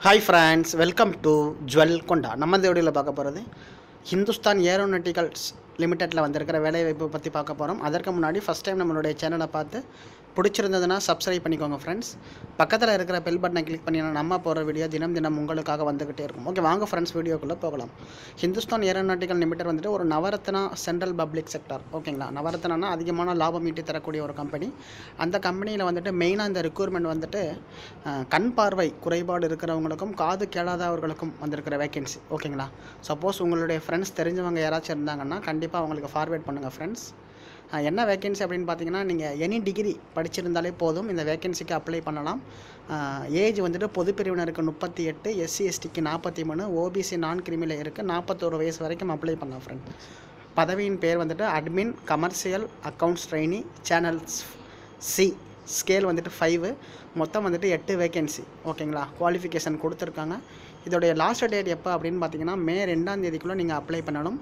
Hi friends welcome to ஜுவல் கொண்டா நம்ம இந்த வீடியோவில் பார்க்க போகிறது ஹிந்துஸ்தான் ஏரோநாட்டிகல்ஸ் லிமிட்டெட்டில் வந்திருக்கிற வேலைவாய்ப்பு பற்றி பார்க்க போகிறோம் அதற்கு முன்னாடி ஃபஸ்ட் டைம் நம்மளுடைய சேனலை பார்த்து பிடிச்சிருந்ததுன்னா சப்ஸ்கிரைப் பண்ணிக்கோங்க ஃப்ரெண்ட்ஸ் பக்கத்தில் இருக்கிற பெல் பட்டனை கிளிக் பண்ணினா நம்ம போகிற வீடியோ தினம் தினம் உங்களுக்காக வந்துக்கிட்டே இருக்கும். ஓகே வாங்க ஃப்ரெண்ட்ஸ் வீடியோக்குள்ளே போகலாம். ஹிந்துஸ்தான் ஏரோநாட்டிக்கல் லிமிடெட் வந்துட்டு ஒரு நவரத்னா சென்ட்ரல் பப்ளிக் செக்டார் ஓகேங்களா நவரத்னா அதிகமான லாபம் ஈட்டி தரக்கூடிய ஒரு கம்பெனி அந்த கம்பெனியில் வந்துட்டு மெயினாக இந்த ரெக்யூர்மெண்ட் வந்துட்டு கண் பார்வை குறைபாடு இருக்கிறவங்களுக்கும் காது கேளாதவர்களுக்கும் வந்திருக்கிற வேகன்சி ஓகேங்களா சப்போஸ் உங்களுடைய ஃப்ரெண்ட்ஸ் தெரிஞ்சவங்க யாராச்சும் இருந்தாங்கன்னா கண்டிப்பாக அவங்களுக்கு ஃபார்வேர்ட் பண்ணுங்கள் ஃப்ரெண்ட்ஸ் என்ன வேகன்சி அப்படின்னு பார்த்தீங்கன்னா நீங்கள் எனி டிகிரி படிச்சிருந்தாலே போதும். இந்த வேகன்சிக்கு அப்ளை பண்ணலாம். ஏஜ் வந்துட்டு பொது பிரிவினருக்கு முப்பத்தி எட்டு எஸ்சி எஸ்டிக்கு நாற்பத்தி மூணு ஓபிசி நான் கிரிமியில் இருக்குது நாற்பத்தோரு வயசு வரைக்கும் அப்ளை பண்ணலாம் ஃப்ரெண்ட் பதவியின் பேர் வந்துட்டு admin commercial accounts trainee channels C scale வந்துட்டு ஃபைவு மொத்தம் வந்துட்டு எட்டு வேகன்சி ஓகேங்களா குவாலிஃபிகேஷன் கொடுத்துருக்காங்க. இதோடைய லாஸ்ட் டேட் எப்போ அப்படின்னு பார்த்தீங்கன்னா மே ரெண்டாம் தேதிக்குள்ளே நீங்கள் அப்ளை பண்ணணும்.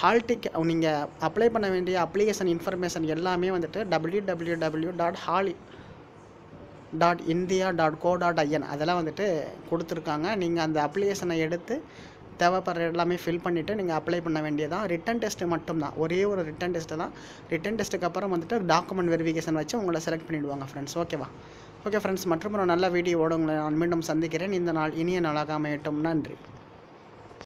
ஹால் டிக்கெட் நீங்கள் அப்ளை பண்ண வேண்டிய அப்ளிகேஷன் இன்ஃபர்மேஷன் எல்லாமே வந்துட்டு W W W dot HAL dot India dot co dot IN அதெல்லாம் வந்துட்டு கொடுத்துருக்காங்க. நீங்கள் அந்த அப்ளிகேஷனை எடுத்து தேவைப்படுற எல்லாமே ஃபில் பண்ணிவிட்டு நீங்கள் அப்ளை பண்ண வேண்டியதான் ரிட்டன் டெஸ்ட்டு மட்டும்தான். ஒரே ஒரு ரிட்டன் டெஸ்ட்டு தான். ரிட்டன் டெஸ்ட்டுக்கு அப்புறம் வந்துட்டு டாக்குமெண்ட் வெரிஃபிகேஷன் வச்சு உங்களை செலக்ட் பண்ணிவிடுவாங்க ஃப்ரெண்ட்ஸ் ஓகேவா ஓகே ஃப்ரெண்ட்ஸ் மற்றும் ஒரு நல்ல வீடியோவோட உங்களை நான் மீண்டும் சந்திக்கிறேன். இந்த நாள் இனிய நாளாக அமையட்டும். நன்றி.